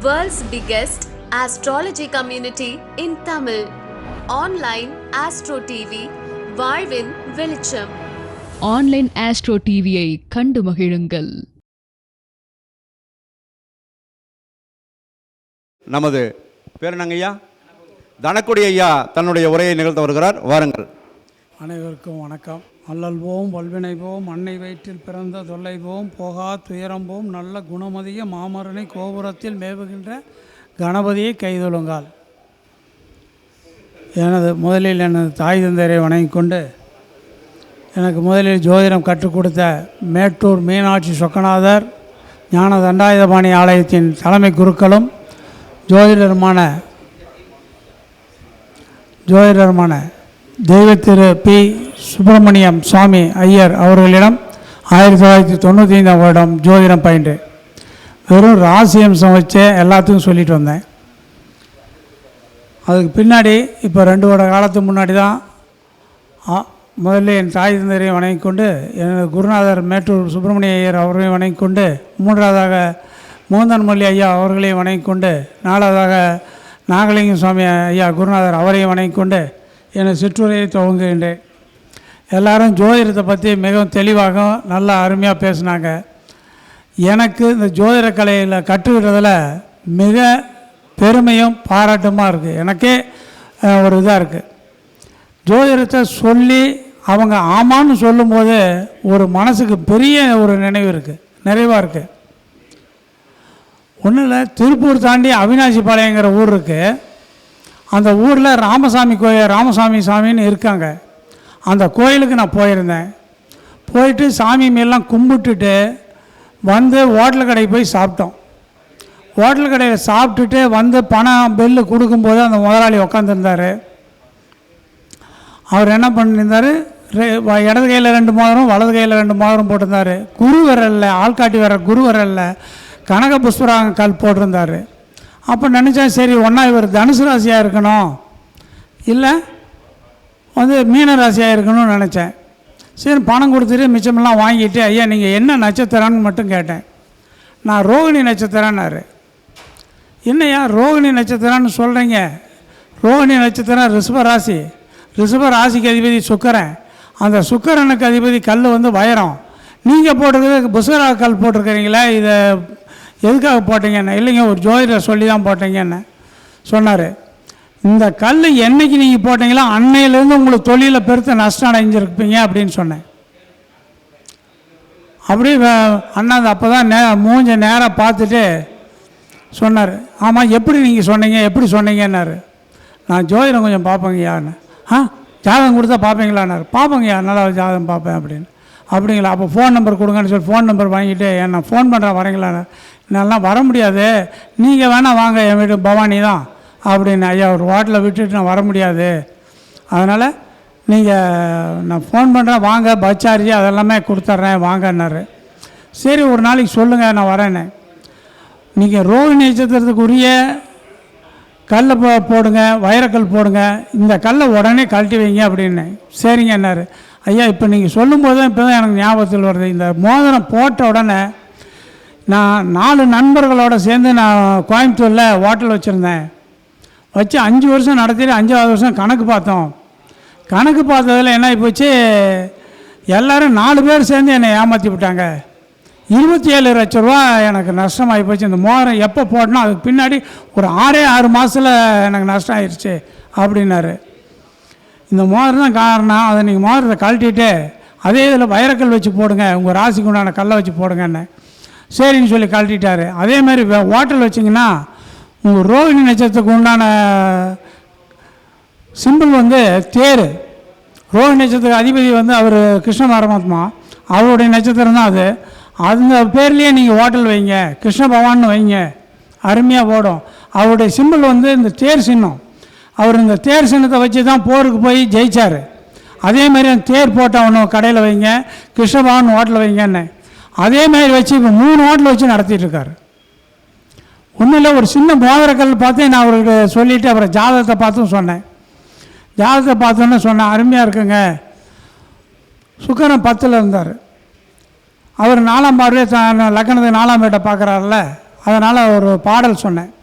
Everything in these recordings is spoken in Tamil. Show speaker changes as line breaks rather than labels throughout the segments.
World's biggest astrology community in Tamil. Online Astro TV, வாழ்வின் வெளிச்சம்.
ஆன்லைன் ஆஸ்ட்ரோ டிவியை கண்டு மகிழுங்கள்.
நமது பேர் என்னங்க ஐயா தனக்குடி ஐயா தன்னுடைய உரையை நிகழ்த்த வருகிறார். வாருங்கள்.
அனைவருக்கும் வணக்கம். அல்லல்வோம் வல்வினைவோம் அன்னை வயிற்றில் பிறந்த தொல்லைவோம் போகா துயரம்போம் நல்ல குணமதிய மாமரனை கோபுரத்தில் மேவுகின்ற கணபதியை கைதொழுங்கால். எனது முதலில் எனது தாய் தந்தையரை வணங்கிக் கொண்டு எனக்கு முதலில் ஜோதிடம் கற்றுக் கொடுத்த மேட்டூர் மீனாட்சி சொக்கநாதர் ஞான தண்டாயுதபாணி ஆலயத்தின் தலைமை குருக்களும் ஜோதிடருமான ஜோதிடருமான தெய்வ திரு பி. சுப்பிரமணியம் சுவாமி ஐயர் அவர்களிடம் ஆயிரத்தி தொள்ளாயிரத்தி தொண்ணூற்றி ஐந்தாம் வருடம் ஜோதிடம் பயின்று. வெறும் ராசி அம்சம் வச்சே எல்லாத்துக்கும் சொல்லிட்டு வந்தேன். அதுக்கு பின்னாடி இப்போ ரெண்டு வருட காலத்துக்கு முன்னாடி தான் முதல்ல என் தாய் தந்தையரையும் வணங்கி கொண்டு எனது குருநாதர் மேட்டூர் சுப்பிரமணிய ஐயர் அவர்களையும் வணங்கி கொண்டு மூன்றாவதாக மோந்தன்மல்லி ஐயா அவர்களையும் வணங்கி கொண்டு நாலாவதாக நாகலிங்கம் சுவாமி ஐயா குருநாதர் அவரையும் வணங்கி கொண்டு என சிற்றுரையை துவங்குகின்றேன் எல்லாரும் ஜோதிடத்தை பற்றி மிகவும் தெளிவாகவும் நல்லா அருமையாக பேசினாங்க. எனக்கு இந்த ஜோதிட கலையில் கற்றுக்கிட்டதில் மிக பெருமையும் பாராட்டுமாக இருக்குது எனக்கே ஒரு இதாக இருக்குது ஜோதிடத்தை சொல்லி அவங்க ஆமான்னு சொல்லும்போது ஒரு மனசுக்கு பெரிய ஒரு நினைவு இருக்குது நிறைவாக இருக்குது ஒன்றும் இல்லை திருப்பூர் தாண்டி அவினாசி பாளையங்கிற ஊர் இருக்குது அந்த ஊரில் ராமசாமி கோயில் ராமசாமி சாமின்னு இருக்காங்க. அந்த கோயிலுக்கு நான் போயிருந்தேன். போயிட்டு சாமி மேலாம் கும்பிட்டுட்டு வந்து ஹோட்டல் கடைக்கு போய் சாப்பிட்டோம். ஹோட்டல் கடையில் சாப்பிட்டுட்டு வந்து பணம் பில்லு கொடுக்கும்போது அந்த முதலாளி உக்காந்துருந்தார். அவர் என்ன பண்ணியிருந்தார் இடது கையில் ரெண்டு மோதிரம் வலது கையில் ரெண்டு மோதிரம் போட்டிருந்தார். குரு விரலில் ஆள்காட்டி வர குரு விரலில் கனக புஷ்பராங்க கல் போட்டிருந்தார். அப்போ நினச்சேன் சரி ஒன்றா இவர் தனுசு ராசியாக இருக்கணும். இல்லை வந்து மீன ராசியாக இருக்கணும்னு நினச்சேன். சரி பணம் கொடுத்துட்டு மிச்சமெல்லாம் வாங்கிட்டு ஐயா நீங்கள் என்ன நட்சத்திரம்னு மட்டும் கேட்டேன். நான் ரோகிணி நட்சத்திரம்னாரு. என்னய்யா ரோகிணி நட்சத்திரம்னு சொல்கிறீங்க ரோகிணி நட்சத்திரம் ரிஷப ராசி. ரிஷப ராசிக்கு அதிபதி சுக்கரன். அந்த சுக்கரனுக்கு அதிபதி கல் வந்து வயரம் நீங்கள் போட்டிருக்கிறது புசரா கல் போட்டிருக்கிறீங்களா இதை எதுக்காக போட்டீங்கன்னு? இல்லைங்க ஒரு ஜோதிடர் சொல்லி தான் போட்டீங்கன்னு. சொன்னார். இந்த கல் என்னைக்கு நீங்கள் போட்டீங்களோ அன்னையிலேருந்து உங்களுக்கு தொழிலில் பெருத்த நஷ்டம் அடைஞ்சிருப்பீங்க அப்படின்னு சொன்னேன். அப்படியே அண்ணா அப்போ தான் நே மூஞ்ச நேராக பார்த்துட்டு சொன்னார். ஆமாம் எப்படி நீங்கள் சொன்னீங்க எப்படி சொன்னீங்கன்னாரு. நான் ஜோதிடம் கொஞ்சம் பார்ப்பேங்கய்யான்னு. ஆ ஜாதகம் கொடுத்தா பார்ப்பீங்களான்னாரு. பார்ப்பேங்கய்யா நல்லா ஜாதகம் பார்ப்பேன் அப்படின்னு. அப்படிங்களா அப்போ ஃபோன் நம்பர் கொடுங்கன்னு சொல்லி ஃபோன் நம்பர் வாங்கிட்டு என்ன நான் ஃபோன் பண்ணுறேன் வரீங்களான்னு. நான்லாம் வர முடியாது. நீங்கள் வேணால் வாங்க என் வீடு பவானி தான் அப்படின்னு ஐயா ஒரு ஹோட்டலில் விட்டுட்டு நான் வர முடியாது. அதனால் நீங்கள் நான் ஃபோன் பண்ணுறேன் வாங்க பஸ் சார்ஜ் அதெல்லாமே கொடுத்துட்றேன் வாங்கன்னாரு. சரி ஒரு நாளைக்கு சொல்லுங்கள் நான் வரேன்னு. நீங்கள் ரோஹிணி நட்சத்திரத்துக்குரிய கல்லை போ போடுங்க வைரக்கல் போடுங்க இந்த கல்லை உடனே கழட்டி வைங்க அப்படின்னு. சரிங்க என்னார் ஐயா இப்போ நீங்கள் சொல்லும்போது தான் இப்போ தான் எனக்கு ஞாபகத்தில் வருது. இந்த மோதிரம் போட்ட உடனே நான் நாலு நண்பர்களோட சேர்ந்து நான் கோயம்புத்தூரில் ஹோட்டல் வச்சுருந்தேன். வச்சு அஞ்சு வருஷம் நடத்திட்டு அஞ்சாவது வருஷம் கணக்கு பார்த்தோம். கணக்கு பார்த்ததில் என்ன போச்சு எல்லோரும் நாலு பேர் சேர்ந்து என்னை ஏமாற்றி விட்டாங்க. இருபத்தி ஏழு லட்ச ரூபா எனக்கு நஷ்டமாகி போச்சு இந்த மோரம் எப்போ போடணும்? அதுக்கு பின்னாடி ஒரு ஆறே ஆறு மாதத்தில் எனக்கு நஷ்டம் ஆயிடுச்சு அப்படின்னாரு. இந்த மோதிரம் தான் காரணம். அதை நீங்கள் மோதிரத்தை கழட்டிட்டு அதே இதில் வைரக்கல் வச்சு போடுங்க. உங்கள் ராசிக்கு உண்டான கல்லை வச்சு போடுங்கன்னு. சரின்னு சொல்லி கழட்டிட்டாரு. அதே மாதிரி வே- ஹோட்டல் வச்சிங்கன்னா உங்கள் ரோகிணி நட்சத்திரத்துக்கு உண்டான சிம்பிள் வந்து தேர். ரோஹிணி நட்சத்திர அதிபதி வந்து அவர் கிருஷ்ண பரமாத்மா. அவருடைய நட்சத்திரம் தான் அது. அந்த பேர்லேயே நீங்கள் ஹோட்டல் வைங்க. கிருஷ்ண பகவான்னு வைங்க. அருமையாக ஓடும் அவருடைய சிம்பிள் வந்து இந்த தேர் சின்னம். அவர் இந்த தேர் சின்னத்தை வச்சு தான் போருக்கு போய் ஜெயிச்சார். அதே மாதிரி அந்த தேர் போட்டவனு கடையில் வைங்க. கிருஷ்ண பகவான் ஹோட்டலில் வைங்கன்னு. அதே மாதிரி வச்சு இப்போ மூணு ஹோட்டல் வச்சு நடத்திட்டு இருக்காரு. ஒன்றும் இல்லை ஒரு சின்ன மோதிரக்கல் பார்த்து நான் அவருக்கு சொல்லிவிட்டு அப்புறம் ஜாதகத்தை பார்த்தும் சொன்னேன். ஜாதகத்தை பார்த்தோன்னே சொன்னேன் அருமையாக இருக்குங்க. சுக்கரன் பத்தில் இருந்தார். அவர் நாலாம் பார்வையே த- லக்கணத்துக்கு நாலாம் வீட்டை பார்க்குறாருல அதனால் ஒரு பாடல் சொன்னேன்.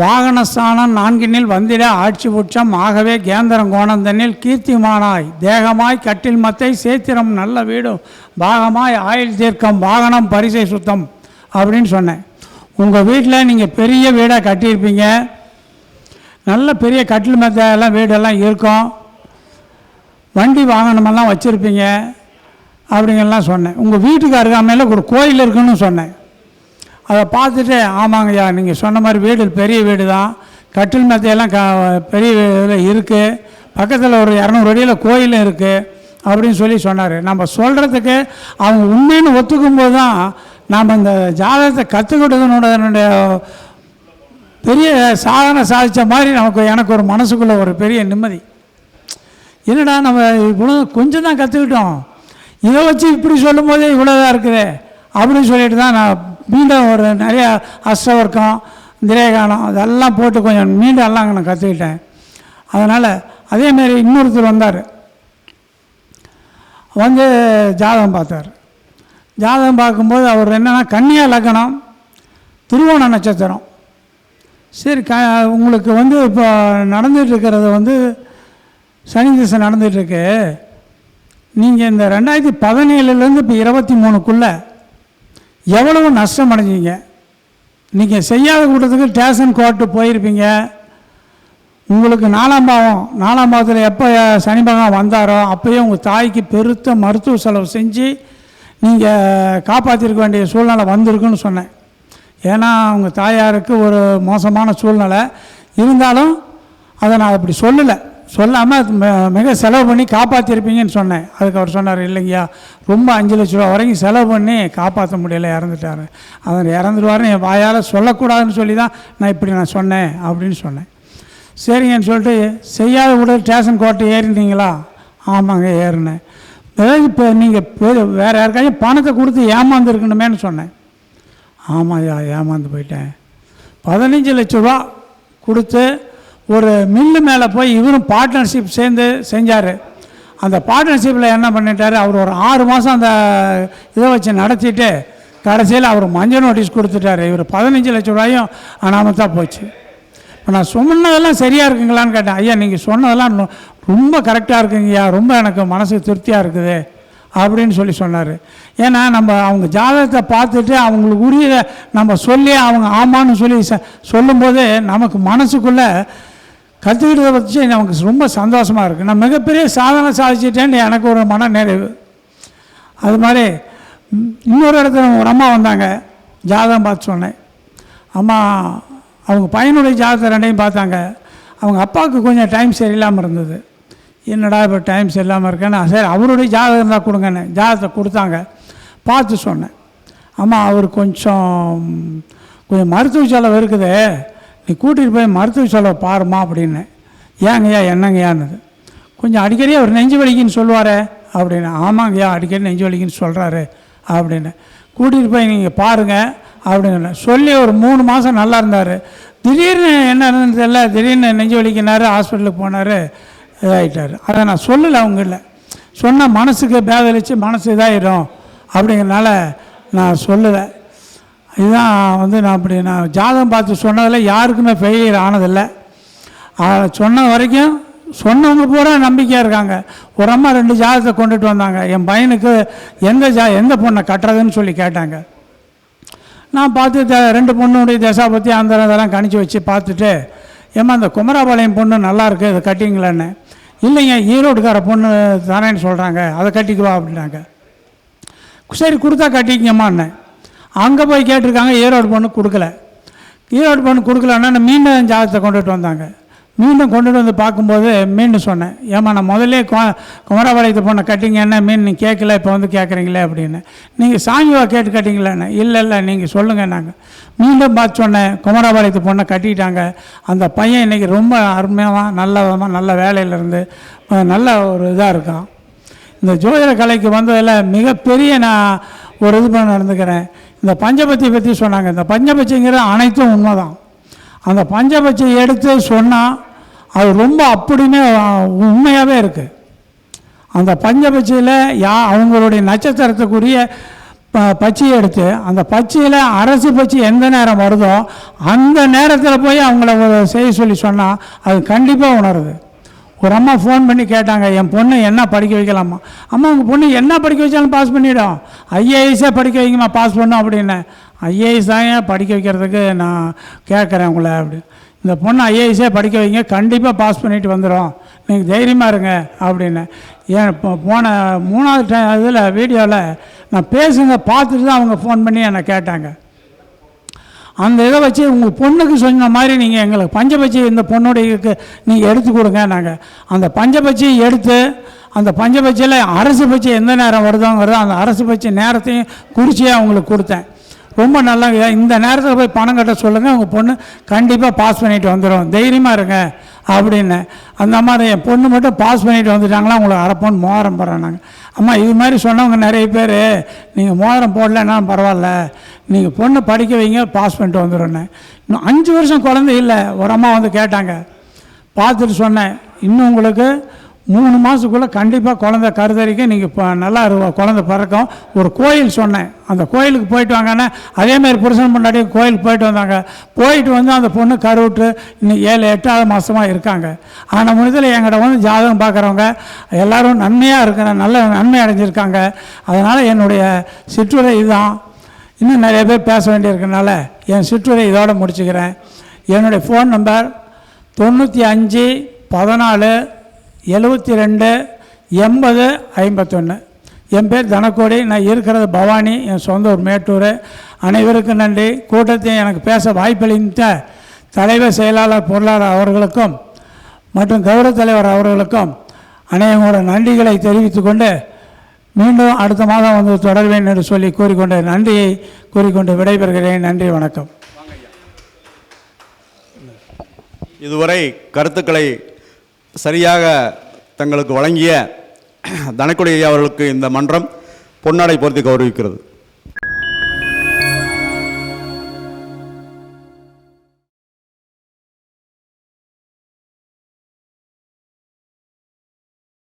வாகனஸ்தானம் நான்கினில் வந்திட ஆட்சி உச்சம் ஆகவே கேந்திரம் கோணந்தனில் கீர்த்திமானாய் தேகமாய் கட்டில் மத்தை சேத்திரம் நல்ல வீடும் பாகமாய் ஆயுள் தீர்க்கம் வாகனம் பரிசை சுத்தம் அப்படின்னு சொன்னேன். உங்கள் வீட்டில் நீங்கள் பெரிய வீடாக கட்டியிருப்பீங்க. நல்ல பெரிய கட்டில் மெத்த எல்லாம் வீடெல்லாம் இருக்கும். வண்டி வாகனமெல்லாம் வச்சுருப்பீங்க. அப்படிங்கெல்லாம் சொன்னேன். உங்கள் வீட்டுக்கு அருகாமையில் ஒரு கோயில் இருக்குன்னு சொன்னேன். அதை பார்த்துட்டு ஆமாங்கய்யா நீங்கள் சொன்ன மாதிரி வீடு பெரிய வீடு தான் கட்டில் மெத்தையெல்லாம் க பெரிய இதில் இருக்குது பக்கத்தில் ஒரு இரநூறு அடியில் கோயிலும் இருக்குது அப்படின்னு சொல்லி சொன்னார். நம்ம சொல்கிறதுக்கு அவங்க உண்மைன்னு ஒத்துக்கும்போது தான் நாம் இந்த ஜாதகத்தை கற்றுக்கிட்டதுனுடைய பெரிய சாதனை சாதித்த மாதிரி நமக்கு எனக்கு ஒரு மனசுக்குள்ளே ஒரு பெரிய நிம்மதி. என்னடா நம்ம இவ்வளோ கொஞ்சம் தான் கற்றுக்கிட்டோம் இதை வச்சு இப்படி சொல்லும்போதே இவ்வளோதான் இருக்குது அப்படின்னு சொல்லிட்டு தான் நான் மீண்டும் ஒரு நிறைய அஷ்டவர்க்கம் திரேகானம் அதெல்லாம் போட்டு கொஞ்சம் மீண்டும் எல்லாம் நான் கற்றுக்கிட்டேன் அதனால் அதேமாரி இன்னொருத்தர் வந்தார். வந்து ஜாதகம் பார்த்தார். ஜாதகம் பார்க்கும்போது அவர் என்னென்னா கன்னியா லக்னம் திருவோண நட்சத்திரம். சரி க உங்களுக்கு வந்து இப்போ நடந்துகிட்ருக்கிறது வந்து சனி திசை நடந்துகிட்ருக்கு நீங்கள் இந்த ரெண்டாயிரத்தி பதினேழுலேருந்து இப்போ இருபத்தி மூணுக்குள்ளே எவ்வளவு நஷ்டம் அடைஞ்சீங்க? நீங்கள் செய்யாத கூட்டத்துக்கு ஸ்டேஷன் கோர்ட்டு போயிருப்பீங்க. உங்களுக்கு நாலாம் பாவம் நாலாம் பாவத்தில் எப்போ சனி பகவான் வந்தாரோ அப்போயே உங்கள் தாய்க்கு பெருத்த மருத்துவ செலவு செஞ்சு நீங்கள் காப்பாற்றிருக்க வேண்டிய சூழ்நிலை வந்திருக்குன்னு சொன்னேன். ஏன்னா அவங்க தாயாருக்கு ஒரு மோசமான சூழ்நிலை. இருந்தாலும் அதை நான் அப்படி சொல்லலை. சொல்லாமல் மிக செலவு பண்ணி காப்பாற்றிருப்பீங்கன்னு சொன்னேன். அதுக்கு அவர் சொன்னார் இல்லைங்கய்யா ரொம்ப அஞ்சு லட்ச ரூபா வரைக்கும் செலவு பண்ணி காப்பாற்ற முடியல இறந்துட்டார். அவர் இறந்துருவாருன்னு என் வாயால் சொல்லக்கூடாதுன்னு சொல்லி தான் நான் இப்படி நான் சொன்னேன் அப்படின்னு சொன்னேன். சரிங்கன்னு சொல்லிட்டு செய்யாத உடல் ஸ்டேஷன் கோர்ட்டு ஏறிந்தீங்களா ஆமாங்க ஏறினேன். அதாவது இப்போ நீங்கள் வேறு யாருக்காச்சும் பணத்தை கொடுத்து ஏமாந்துருக்கணுமேன்னு சொன்னேன். ஆமாய்யா ஏமாந்து போயிட்டேன். பதினஞ்சு லட்ச ரூபா கொடுத்து ஒரு மில்லு மேலே போய் இவரும் பார்ட்னர்ஷிப் சேர்ந்து செஞ்சார். அந்த பார்ட்னர்ஷிப்பில் என்ன பண்ணிட்டார்? அவர் ஒரு ஆறு மாதம் அந்த இதை வச்சு நடத்திட்டு கடைசியில் அவர் மஞ்சள் நோட்டீஸ் கொடுத்துட்டாரு. இவர் பதினஞ்சு லட்ச ரூபாயும் அனாமத்தான் போச்சு. இப்போ நான் சொன்னதெல்லாம் சரியாக இருக்குங்களான்னு கேட்டேன். ஐயா நீங்கள் சொன்னதெல்லாம் ரொம்ப கரெக்டாக இருக்குங்கய்யா ரொம்ப எனக்கு மனசு திருப்தியாக இருக்குது அப்படின்னு சொல்லி சொன்னார். ஏன்னா நம்ம அவங்க ஜாதகத்தை பார்த்துட்டு அவங்களுக்கு உரிய நம்ம சொல்லி அவங்க ஆமான்னு சொல்லி ச சொல்லும்போது நமக்கு மனசுக்குள்ளே கற்றுக்கிட்டதை வச்சு நமக்கு ரொம்ப சந்தோஷமாக இருக்குது நான் மிகப்பெரிய சாதனை சாதிச்சிட்டேன்னு எனக்கு ஒரு மன நிறைவு. அது மாதிரி இன்னொரு இடத்துல ஒரு அம்மா வந்தாங்க. ஜாதகம் பார்த்து சொன்னேன். அம்மா அவங்க பையனுடைய ஜாதகத்தை ரெண்டையும் பார்த்தாங்க. அவங்க அப்பாவுக்கு கொஞ்சம் டைம் சரியில்லாமல் இருந்தது. என்னடா இப்போ டைம் சரியில்லாமல் இருக்கேன்னு சரி அவருடைய ஜாதகம் இருந்தால் கொடுங்கன்னு ஜாதகத்தை கொடுத்தாங்க. பார்த்து சொன்னேன். அம்மா அவர் கொஞ்சம் கொஞ்சம் மருத்துவ செலவு இருக்குது. நீ கூட்டிகிட்டு போய் மருத்துவ செலவு பாருமா அப்படின்னு. ஏங்கய்யா என்னங்கய்யான்னு கொஞ்சம் அடிக்கடி அவர் நெஞ்சு வலிக்குன்னு சொல்லுவார் அப்படின்னு. ஆமாங்கய்யா அடிக்கடி நெஞ்சு வலிக்குன்னு சொல்கிறாரு அப்படின்னு. கூட்டிகிட்டு போய் நீங்கள் பாருங்கள் அப்படின்னு. சொல்லி ஒரு மூணு மாதம் நல்லா இருந்தார். திடீர்னு என்ன தெரியல. திடீர்னு நெஞ்சு வலிக்கினாரு ஹாஸ்பிட்டலுக்கு போனார் இதாகிட்டார் அதை நான் சொல்லலை அவங்கள சொன்னால் மனசுக்கு பேதலிச்சு மனசு இதாகிடும் அப்படிங்கிறனால நான் சொல்லலை. இதுதான் வந்து நான் அப்படி நான் ஜாதகம் பார்த்து சொன்னதில் யாருக்குமே ஃபெயிலியர் ஆனதில்லை. சொன்ன வரைக்கும் சொன்னவங்க பூரா நம்பிக்கையாக இருக்காங்க. ஒரு அம்மா ரெண்டு ஜாதகத்தை கொண்டுட்டு வந்தாங்க. என் பையனுக்கு எந்த ஜா எந்த பொண்ணை கட்டுறதுன்னு சொல்லி கேட்டாங்க. நான் பார்த்து த ரெண்டு பொண்ணுடைய தசா பற்றி அந்த இதெல்லாம் கணிச்சு வச்சு பார்த்துட்டு ஏம்மா அந்த குமராபாளையம் பொண்ணு நல்லாயிருக்கு இதை கட்டிங்களான்னு. இல்லைங்க ஈரோடுக்கார பொண்ணு தரேன்னு சொல்கிறாங்க அதை கட்டிக்குவா அப்படின்னாங்க. சரி கொடுத்தா கட்டிக்கங்கம்மான்னு அங்கே போய் கேட்டிருக்காங்க ஈரோடு பொண்ணு கொடுக்கல. ஈரோடு பொண்ணு கொடுக்கலன்னா மீண்டும் ஜாதகத்தை கொண்டுட்டு வந்தாங்க. மீண்டும் கொண்டுட்டு வந்து பார்க்கும்போது மீண்டும் சொன்னேன் ஏம்மா நான் முதல்ல கு- குமரபாளையத்தை பொண்ணை கட்டிங்கன்னா மீன் நீ கேட்கல இப்போ வந்து கேட்குறீங்களே? அப்படின்னு. நீங்கள் சாமிவா கேட்டு கட்டிங்களேன்னு. இல்லை இல்லை நீங்கள் சொல்லுங்கள் நாங்கள் மீண்டும் பார்த்து சொன்னேன் குமரபாளையத்து பொண்ணை கட்டிட்டாங்க. அந்த பையன் இன்றைக்கி ரொம்ப அருமையாக நல்ல விதமாக நல்ல வேலையில் இருந்து நல்ல ஒரு இதாக இருக்கான். இந்த ஜோதிட கலைக்கு வந்ததில் மிகப்பெரிய நான் ஒரு இது பண்ண நடந்துக்கிறேன். இந்த பஞ்சபத்தி பற்றி சொன்னாங்க. இந்த பஞ்சபட்சிங்கிற அனைத்தும் உண்மை தான் அந்த பஞ்சபட்சியை எடுத்து சொன்னால் அது ரொம்ப அப்படின்னு உண்மையாகவே இருக்குது அந்த பஞ்சபட்சியில் யா அவங்களுடைய நட்சத்திரத்துக்குரிய ப பச்சையை எடுத்து அந்த பச்சையில் அரசு பச்சை எந்த நேரம் வருதோ அந்த நேரத்தில் போய் அவங்கள செய்ய சொல்லி சொன்னால் அது கண்டிப்பாக உணருது. ஒரு அம்மா ஃபோன் பண்ணி கேட்டாங்க என் பொண்ணு என்ன படிக்க வைக்கலாமா? அம்மா உங்கள் பொண்ணு என்ன படிக்க வச்சாலும் பாஸ் பண்ணிவிடும் ஐஏஎஸ்ஸே படிக்க வைங்கம்மா பாஸ் பண்ணோம் அப்படின்னு. ஐஏஎஸ் தான் ஏன் படிக்க வைக்கிறதுக்கு நான் கேட்குறேன் உங்களை அப்படி. இந்த பொண்ணு ஐஏஎஸ்ஸே படிக்க வைங்க கண்டிப்பாக பாஸ் பண்ணிட்டு வந்துடும் நீங்கள் தைரியமாக இருங்க அப்படின்னு. ஏன் இப்போ போன மூணாவது டைம் இதில் வீடியோவில் நான் பேசுங்க பார்த்துட்டு தான் அவங்க ஃபோன் பண்ணி என்னை கேட்டாங்க. அந்த இதை வச்சு உங்கள் பொண்ணுக்கு சொன்ன மாதிரி நீங்கள் எங்களுக்கு பஞ்சபட்சி இந்த பொண்ணுடைய நீங்கள் எடுத்து கொடுங்க நாங்கள் அந்த பஞ்சபட்சியை எடுத்து அந்த பஞ்சபட்சியில் அரசு பட்சி எந்த நேரம் வருதோங்கிறதோ அந்த அரசு பட்சி நேரத்தையும் குறிச்சியாக அவங்களுக்கு கொடுத்தேன். ரொம்ப நல்லா இந்த நேரத்தில் போய் பணம் கட்ட சொல்லுங்கள் உங்கள் பொண்ணு கண்டிப்பாக பாஸ் பண்ணிட்டு வந்துடும் தைரியமாக இருங்க அப்படின்னு. அந்த மாதிரி என் பொண்ணு மட்டும் பாஸ் பண்ணிட்டு வந்துட்டாங்களா உங்களுக்கு அரை மோதிரம் போடுறேன் நாங்கள் அம்மா இது மாதிரி சொன்னவங்க நிறைய பேர் நீங்கள் மோதிரம் போடலன்னா பரவாயில்ல. நீங்கள் பொண்ணை படிக்க வைங்க பாஸ் பண்ணிட்டு வந்துடுறேன்னு. இன்னும் அஞ்சு வருஷம் குழந்தை இல்லை ஒரு அம்மா வந்து கேட்டாங்க. பார்த்துட்டு சொன்னேன் இன்னும் உங்களுக்கு மூணு மாதத்துக்குள்ளே கண்டிப்பாக குழந்தை கருதறிக்க நீங்கள் இப்போ நல்லா இரு குழந்த பிறக்கும். ஒரு கோயில் சொன்னேன். அந்த கோயிலுக்கு போயிட்டு வாங்கன்னா அதேமாதிரி புருஷன் முன்னாடி கோயிலுக்கு போயிட்டு வந்தாங்க. போயிட்டு வந்து அந்த பொண்ணு கருவிட்டு இன்னும் ஏழு எட்டாவது மாதமாக இருக்காங்க. ஆனால் முடிதல் எங்கள்கிட்ட வந்து ஜாதகம் பார்க்குறவங்க எல்லோரும் நன்மையாக இருக்கிற நல்ல நன்மை அடைஞ்சிருக்காங்க. அதனால் என்னுடைய சிற்றுரை இதுதான். இன்னும் நிறைய பேர் பேச வேண்டியிருக்கனால என் சுற்றுரை இதோடு முடிச்சுக்கிறேன். என்னுடைய ஃபோன் நம்பர் தொண்ணூற்றி அஞ்சு பதினாலு எழுபத்தி ரெண்டு எண்பது ஐம்பத்தொன்று என் பேர் தனக்கோடி நான் இருக்கிறது பவானி என் சொந்த ஊர் மேட்டூர். அனைவருக்கும் நன்றி. கூட்டத்தை எனக்கு பேச வாய்ப்பளித்த தலைவர் செயலாளர் பொருளாளர் அவர்களுக்கும் மற்றும் கௌரவ தலைவர் அவர்களுக்கும் அநேகங்களோட நன்றிகளை தெரிவித்துக்கொண்டு மீண்டும் அடுத்த மாதம் வந்து தொடர்வேன் என்று சொல்லி கூறிக்கொண்ட நன்றியை கூறிக்கொண்டு விடைபெறுகிறேன். நன்றி வணக்கம்.
இதுவரை கருத்துக்களை சரியாக தங்களுக்கு வழங்கிய தனக்குடி அவர்களுக்கு இந்த மன்றம் பொன்னாடை பொருத்தி கௌரவிக்கிறது.